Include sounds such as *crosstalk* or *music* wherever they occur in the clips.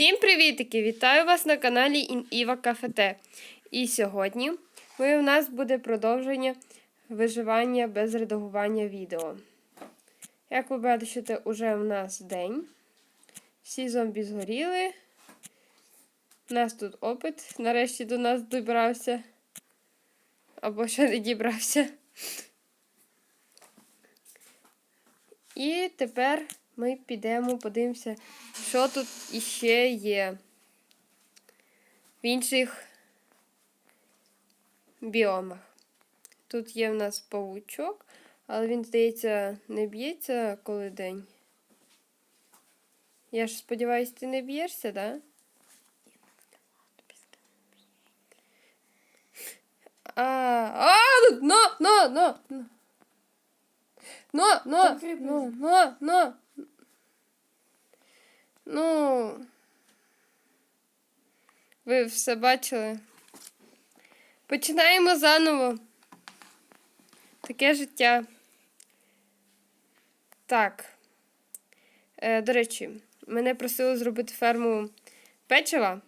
Всім привітики! Вітаю вас на каналі Іва Кафете. І сьогодні ми, у нас буде продовження виживання без редагування відео. Як ви бачите, уже в нас день. Всі зомбі згоріли. У нас тут опит. Нарешті до нас добрався. Або ще не дібрався. І тепер ми підемо, подивимося, що тут іще є в інших біомах. Тут є в нас павучок, але він, здається, не б'ється коли день. Я ж сподіваюся, ти не б'єшся, так? Да? А, а, ну, ну, ну, ну. Ну, ну, Так, рибу. Ну. Ви все бачили. Починаємо заново. Таке життя. Так. Е, до речі, мене просили зробити ферму печива,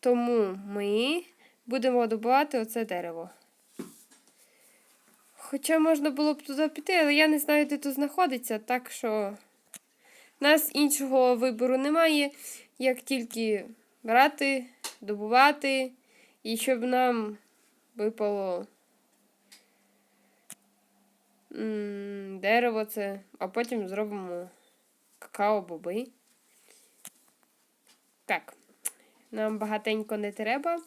тому ми будемо добувати оце дерево. Хоча можна було б туди піти, але я не знаю, де тут знаходиться, так що у нас іншого вибору немає, як тільки брати, добувати, і щоб нам випало дерево це, а потім зробимо какао-боби. Так, нам багатенько не треба.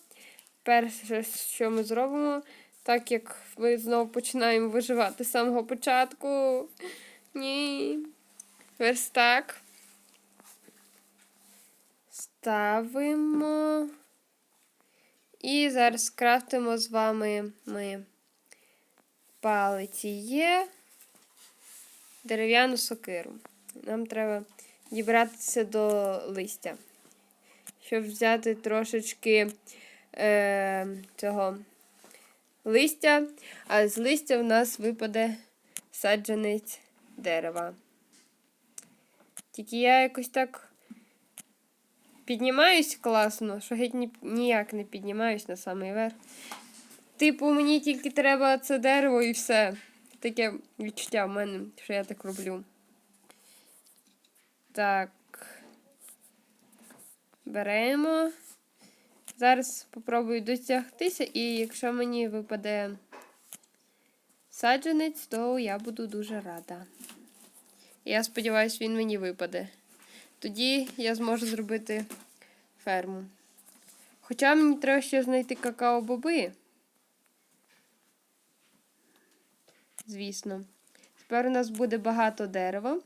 Перше, що ми зробимо, так як ми знову починаємо виживати з самого початку. Ні. Верстак. Ставимо. І зараз крафтимо з вами ми палиці є. Дерев'яну сокиру. Нам треба дібратися до листя. Щоб взяти трошечки е, цього листя, а з листя в нас випаде саджанець дерева. Тільки я якось так піднімаюсь класно, що геть ні, ніяк не піднімаюсь на самий верх. Типу, мені тільки треба це дерево і все. Таке відчуття в мене, що я так роблю. Так. Беремо. Зараз спробую дотягтися, і якщо мені випаде саджанець, то я буду дуже рада. Я сподіваюся, він мені випаде. Тоді я зможу зробити ферму. Хоча мені треба ще знайти какао-боби. Звісно. Тепер у нас буде багато дерева.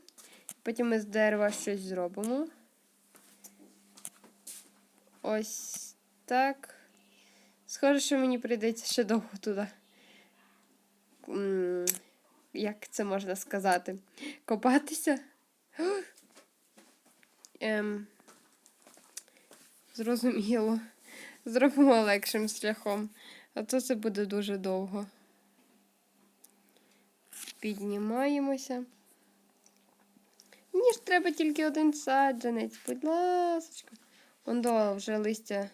Потім ми з дерева щось зробимо. Ось так. Схоже, що мені прийдеться ще довго туди. Як це можна сказати? Копатися? Ем, зрозуміло. Зробимо легшим шляхом. А то це буде дуже довго. Піднімаємося. Мені ж треба тільки один саджанець, будь ласочка. Ондо вже листя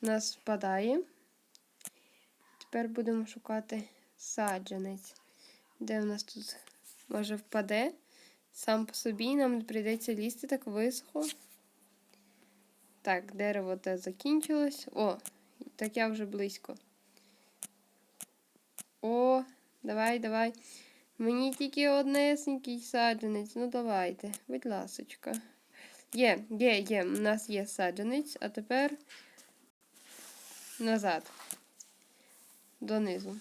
нас впадає. Тепер будемо шукати саджанець. Де в нас тут може впаде? Сам по собі нам прийдеться лізти так висохло. Так, дерево те закінчилось. О, так я вже близько. О, давай, давай. Мені тільки однесенький саджанець. Ну давайте, будь ласочка. Є, є, є. У нас є саджанець, а тепер назад. Донизу.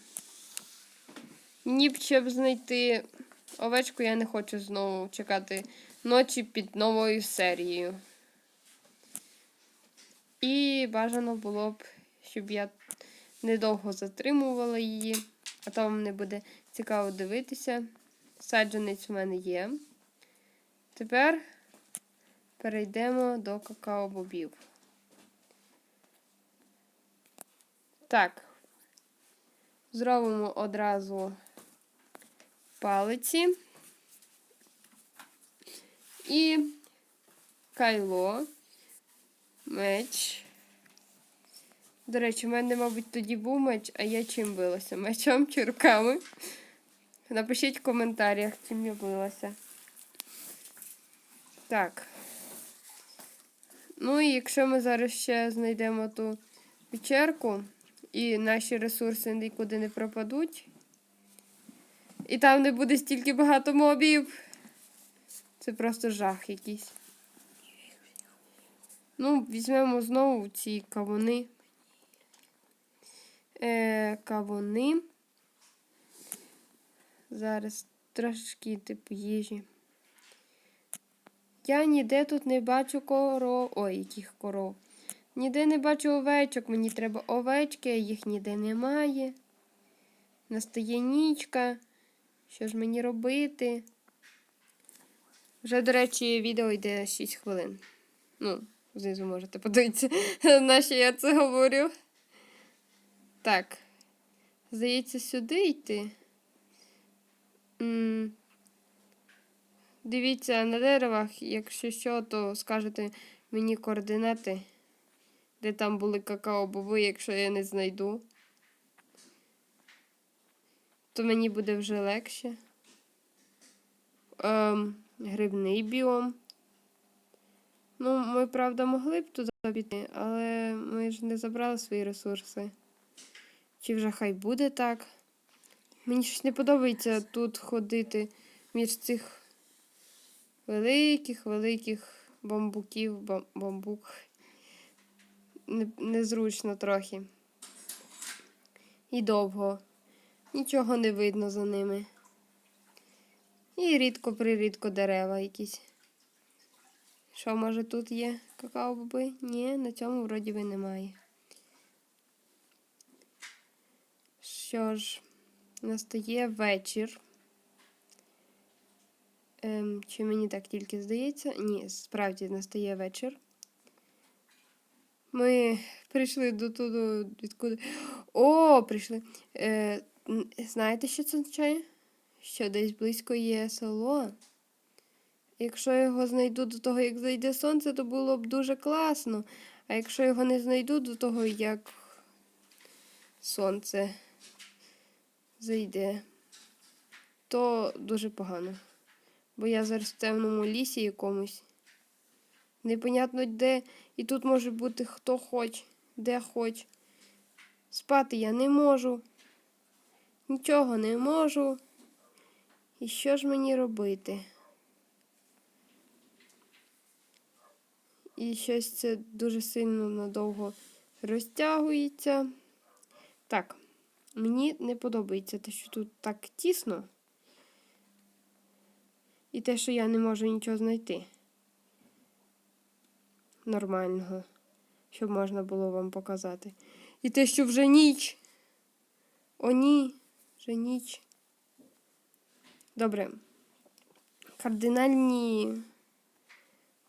Б щоб знайти овечку, я не хочу знову чекати ночі під новою серією. І бажано було б, щоб я недовго затримувала її, а то вам не буде цікаво дивитися. Саджанець в мене є. Тепер перейдемо до какао-бобів. Так, зробимо одразу палиці і кайло. Меч. До речі, в мене, мабуть, тоді був меч, а я чим билася? Мечом чи руками? Напишіть в коментарях, чим я билася. Так. Ну і якщо ми зараз ще знайдемо ту печерку, і наші ресурси нікуди не пропадуть, і там не буде стільки багато мобів. Це просто жах якийсь. Ну, візьмемо знову ці кавуни. Е, кавуни. Зараз трошки типу їжі. Я ніде тут не бачу коров. Ой, яких коров. Ніде не бачу овечок. Мені треба овечки, їх ніде немає. Настає нічка. Що ж мені робити? Вже, до речі, відео йде 6 хвилин. Ну, знизу можете подивитися, *laughs* на що я це говорю. Так. Здається, сюди йти. М, Дивіться на деревах, якщо що, то скажете мені координати, де там були какао-боби, якщо я не знайду. То мені буде вже легше. Ем, грибний біом. Ну, ми, правда, могли б туди піти, але ми ж не забрали свої ресурси. Чи вже хай буде так? Мені щось не подобається тут ходити між цих великих, великих бамбуків, бам- бамбук. Незручно трохи. І довго. Нічого не видно за ними. І рідко прирідко дерева якісь. Що, може, тут є какао-боби? Ні, на цьому вроді би немає. Що ж, настає вечір. Ем, чи мені так тільки здається? Ні, справді настає вечір. Ми прийшли до туди, відкуди. О, прийшли. Е, знаєте, що це означає? Що десь близько є село. Якщо його знайду до того, як зайде сонце, то було б дуже класно. А якщо його не знайду до того, як сонце зайде, то дуже погано. Бо я зараз в темному лісі якомусь. Непонятно де. І тут може бути хто хоч, де хоч. Спати я не можу. Нічого не можу. І що ж мені робити? І щось це дуже сильно надовго розтягується. Так, мені не подобається те, що тут так тісно. І те, що я не можу нічого знайти. Нормального, щоб можна було вам показати. І те, що вже ніч. О, ні, вже ніч. Добре. Кардинальні.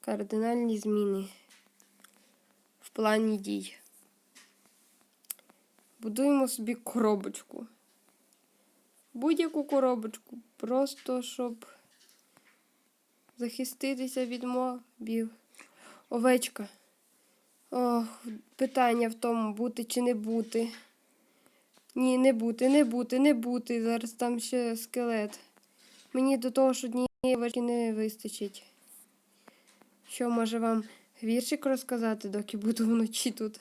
Кардинальні зміни в плані дій. Будуємо собі коробочку. Будь-яку коробочку, просто щоб захиститися від мобів. Овечка. Ох, питання в тому, бути чи не бути. Ні, не бути, не бути, не бути. Зараз там ще скелет. Мені до того, що однієї овечки не вистачить. Що, може вам віршик розказати, доки буду вночі тут?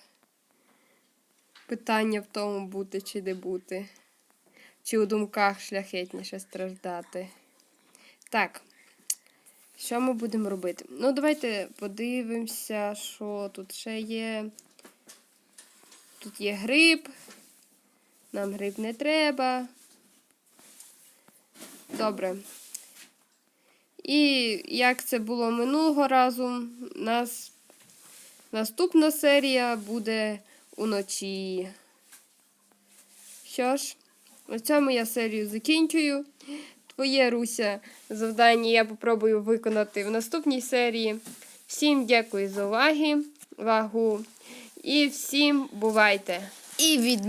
Питання в тому, бути чи не бути. Чи у думках шляхетніше страждати. Так. Що ми будемо робити? Ну, давайте подивимося, що тут ще є. Тут є гриб. Нам гриб не треба. Добре. І як це було минулого разу, нас наступна серія буде уночі. Що ж, на цьому я серію закінчую. Твоє Руся завдання я попробую виконати в наступній серії. Всім дякую за увагу і всім бувайте! І від